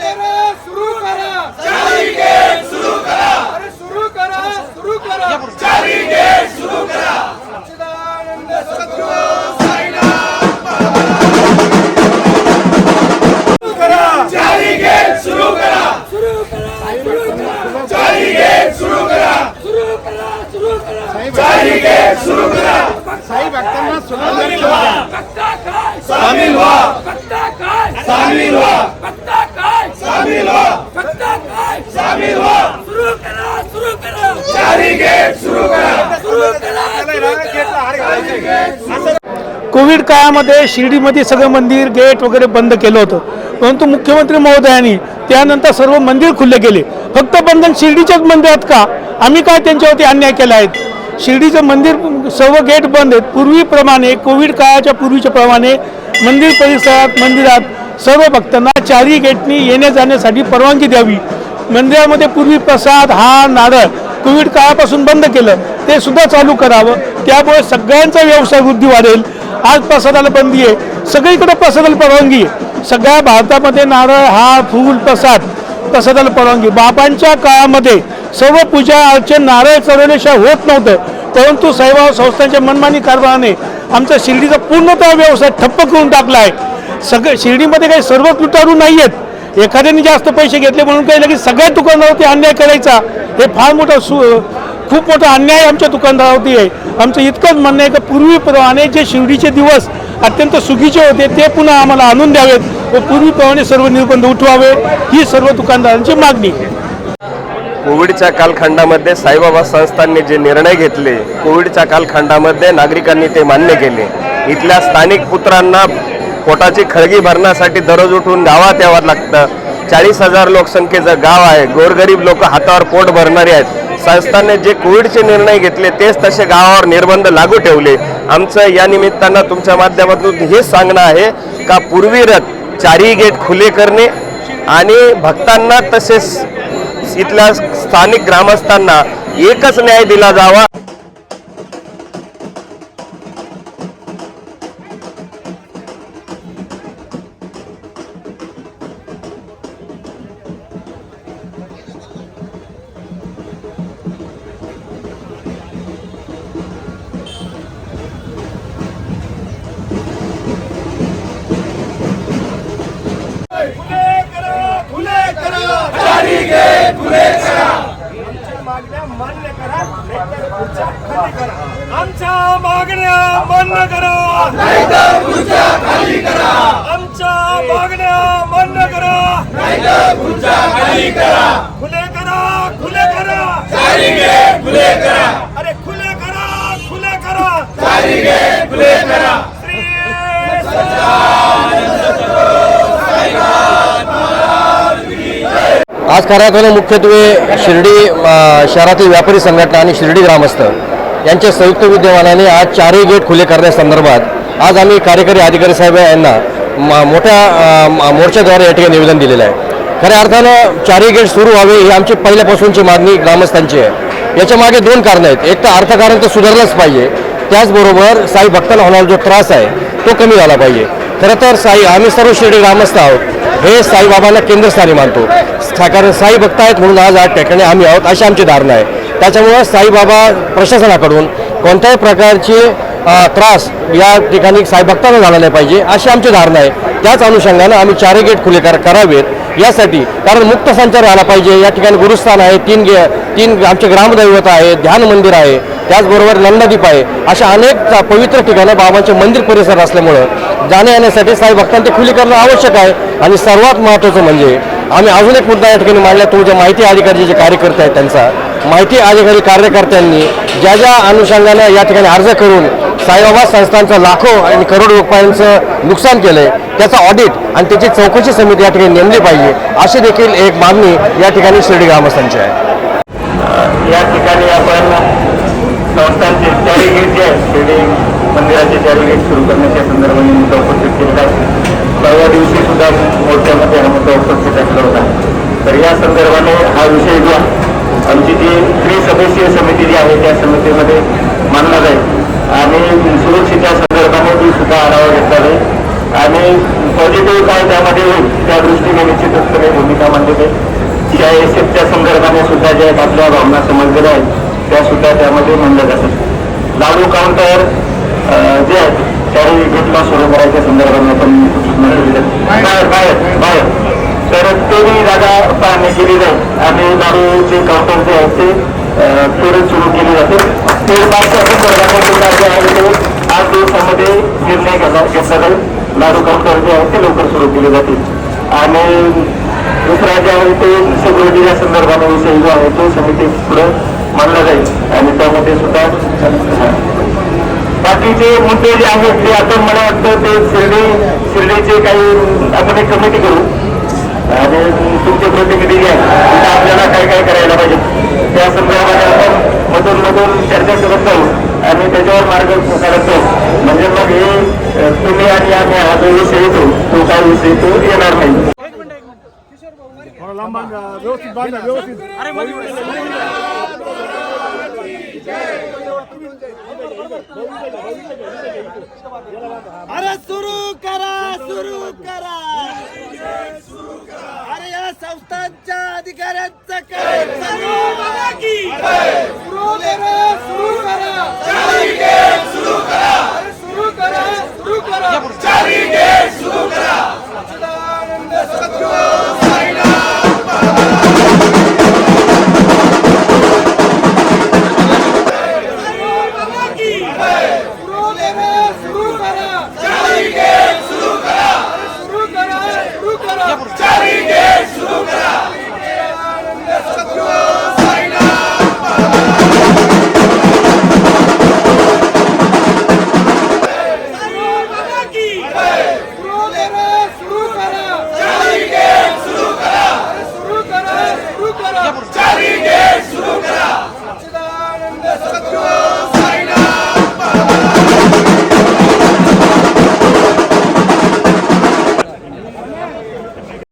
करा सुरू करा. चारी गेट सुरू करा. अरे सुरू करा सुरू करा. चारी गेट सुरू करा. सच्चिदानंद सद्गुरू साईनाथ सुरू करा. चारी गेट सुरू करा सुरू करा. चारी गेट सुरू करा. सुरू करा सुरू करा. चारी गेट सुरू करा. साई भक्तांना सामील व्हा. सामील व्हा. सामील व्हा सामील व्हा सामील व्हा चारी गेट सुरू करा कोविड काळामध्ये शिर्डीमध्ये सगळं मंदिर गेट वगैरे बंद केलं होतं. परंतु मुख्यमंत्री महोदयांनी त्यानंतर सर्व मंदिर खुले केले. फक्त बंधन शिर्डीच्याच मंदिरात का? आम्ही काय त्यांच्यावरती अन्याय केला आहे? शिर्डीचं मंदिर सर्व गेट बंद आहेत. पूर्वीप्रमाणे कोविड काळाच्या पूर्वीच्या प्रमाणे मंदिर परिसरात मंदिरात सर्व भक्तांना चारही गेटनी येण्या जाण्यासाठी परवानगी द्यावी. मंदिरामध्ये पूर्वी प्रसाद हार नारळ कोविड काळापासून बंद केलं ते सुद्धा चालू करावं. त्यामुळे सगळ्यांचा व्यवसाय वृद्धी वाढेल. आज प्रसादाला बंदी आहे. सगळीकडे प्रसादाला परवानगी आहे. सगळ्या भारतामध्ये नारळ हा फूल प्रसाद प्रसादाला परवानगी. बाबांच्या काळामध्ये सर्व पूजा अर्चन नारळ चढवल्याशिवाय होत नव्हतं. परंतु साईबाबा संस्थांच्या मनमानी कारभाराने आमचा शिर्डीचा पूर्णतः व्यवसाय ठप्प करून टाकला आहे. सगळं शिर्डीमध्ये काही सर्व तुटारू नाही आहेत एखाद्याने जास्त पैसे घेतले म्हणून काही लगेच सगळ्या दुकानदारावरती अन्याय करायचा हे फार मोठा सु खूप मोठा अन्याय आमच्या दुकानदारावरती आहे. आमचं इतकंच म्हणणं आहे की पूर्वीप्रमाणे जे शिर्डीचे दिवस अत्यंत सुखीचे होते ते पुन्हा आम्हाला आणून द्यावेत व पूर्वीप्रमाणे सर्व निर्बंध उठवावे ही सर्व दुकानदारांची मागणी आहे. कोविडच्या कालखंडामध्ये साईबाबा संस्थांनी जे निर्णय घेतले कोविडच्या कालखंडामध्ये नागरिकांनी ते मान्य केले. इथल्या स्थानिक पुत्रांना पोटाची खळगी भरण्यासाठी दररोज उठून गावात यावं लागतं. चाळीस हजार लोकसंख्येचं गाव आहे. गोरगरीब लोक हातावर पोट भरणारे आहेत. संस्थांनी जे कोविडचे निर्णय घेतले तेच तसे गावावर निर्बंध लागू ठेवले. आमचं या निमित्तानं तुमच्या माध्यमातून हेच सांगणं आहे का पूर्वीरत चारही गेट खुले करणे आणि भक्तांना तसेच इथल्या स्थानिक ग्रामस्थांना एकच न्याय दिला जावा. करा मागण्या मान्य करा आमच्या मागण्या मान्य करा नाहीतर खुर्च्या खाली करा आमच्या मागण्या मान्य करा नाहीतर खुर्च्या खाली करा खुले करा खुले करा चारी गेट खुले करा अरे खुले करा खुले करा चारी गेट खुले करा श्री आज कार्यक्रम मुख्यत्वे शिर्डी शहरातील व्यापारी संघटना आणि शिर्डी ग्रामस्थ यांच्या संयुक्त विद्यमानाने आज चारही गेट खुले करण्यासंदर्भात आज आम्ही कार्यकारी अधिकारी साहेब यांना म- मोठ्या मोर्चाद्वारे या ठिकाणी निवेदन दिलेलं आहे. खऱ्या अर्थानं चारही गेट सुरू व्हावे ही आमची पहिल्यापासूनची मागणी ग्रामस्थांची आहे. याच्या मागे दोन कारणं आहेत. एक तर अर्थकारण तर सुधारलंच पाहिजे. त्याचबरोबर साई भक्तांना होणारा जो त्रास आहे तो कमी झाला पाहिजे. खरं तर साई आम्ही सर्व शिर्डी ग्रामस्थ आहोत. हे साईबाबांना केंद्रस्थानी मानतो. कारण साई भक्त आहेत म्हणून आज या ठिकाणी आम्ही आहोत अशी आमची धारणा आहे. त्याच्यामुळं साईबाबा प्रशासनाकडून कोणत्याही प्रकारचे त्रास या ठिकाणी साईभक्तांना झाला नाही पाहिजे अशी आमची धारणा आहे. त्याच अनुषंगानं आम्ही चारही गेट खुले करावेत. यासाठी कारण मुक्त संचार झाला पाहिजे. या ठिकाणी गुरुस्थान आहे तीन गे तीन आमचे ग्रामदैवत आहे ध्यान मंदिर आहे त्याचबरोबर नंदादीप आहे. अशा अनेक पवित्र ठिकाणं बाबांचे मंदिर परिसर असल्यामुळं जाण्या येण्यासाठी साई भक्तांचे खुली करणं आवश्यक आहे. आणि सर्वात महत्त्वाचं म्हणजे आम्ही अजून एक मुद्दा या ठिकाणी मांडला तुमच्या म्हणजे माहिती अधिकारी जे कार्यकर्ते आहेत त्यांचा. माहिती अधिकारी कार्यकर्त्यांनी ज्या ज्या अनुषंगानं या ठिकाणी अर्ज करून साईबाबा संस्थांचं लाखो आणि करोड रुपयांचं नुकसान केलंय. त्याचा ऑडिट आणि त्याची चौकशी समिती या ठिकाणी नेमली पाहिजे अशी देखील एक मागणी या ठिकाणी शिर्डी ग्रामस्थांची आहे. या ठिकाणी आपण संस्थांचे चारी गेट जे आहेत शिर्डी मंदिराचे चारी गेट सुरू करण्याच्या संदर्भाने मुद्दा उपस्थित केलेला आहे. परवा दिवशी सुद्धा मोर्चामध्ये हा मुद्दा उपस्थित असला होता. तर या संदर्भाने हा विषय जो आमची जी त्रिसदस्यीय समिती जी आहे त्या समितीमध्ये मानणार आहे. आणि सुरक्षेच्या संदर्भाने ती सुद्धा आढावा घेतला आहे. आणि पॉझिटिव्ह काय त्यामध्ये होईल त्या दृष्टीने निश्चितपणे भूमिका भूमिका मांडलेली आहे. ज्या एस एफच्या संदर्भाने सुद्धा ज्या आपल्या भावना समजलेल्या आहेत त्या सुद्धा त्यामध्ये मांडल्या जातात. लाडू काउंटर जे आहेत त्याही घटना सुरू करायच्या संदर्भाने आपण बाहेर बाहेर बाहेर. तर तेही जागा पाहणी केली जाईल आणि लाडूचे काउंटर जे आहेत ते त्वरित सुरू केले जाते आठ दिवसामध्ये निर्णय घेतला लाडू काउंटर जे आहेत ते लवकर सुरू केले जातील. आणि दुसरा जे आहे ते सिक्युरिटीच्या संदर्भाने विषय जो आहे तो समिती पुढे मांडला जाईल. आणि त्यामध्ये सुद्धा बाकीचे मुद्दे जे आहेत ते आपण मला वाटतं ते शिर्डी शिर्डीचे काही आपण एक कमिटी करू. आणि तुमचे प्रतिनिधी जे आहेत आपल्याला काय काय करायला पाहिजे? त्या संदर्भाने आपण मधून मधून चर्चा करत जाऊ आणि त्याच्यावर मार्ग काढत. जाऊ म्हणजे मग हे तुम्ही आणि आम्ही हा जो विषय येतो तो काय विषय तो येणार नाही. व्यवस्थित बांधा व्यवस्थित. अरे सुरू करा सुरू करा. अरे या संस्थांच्या अधिकाऱ्यांचं काय?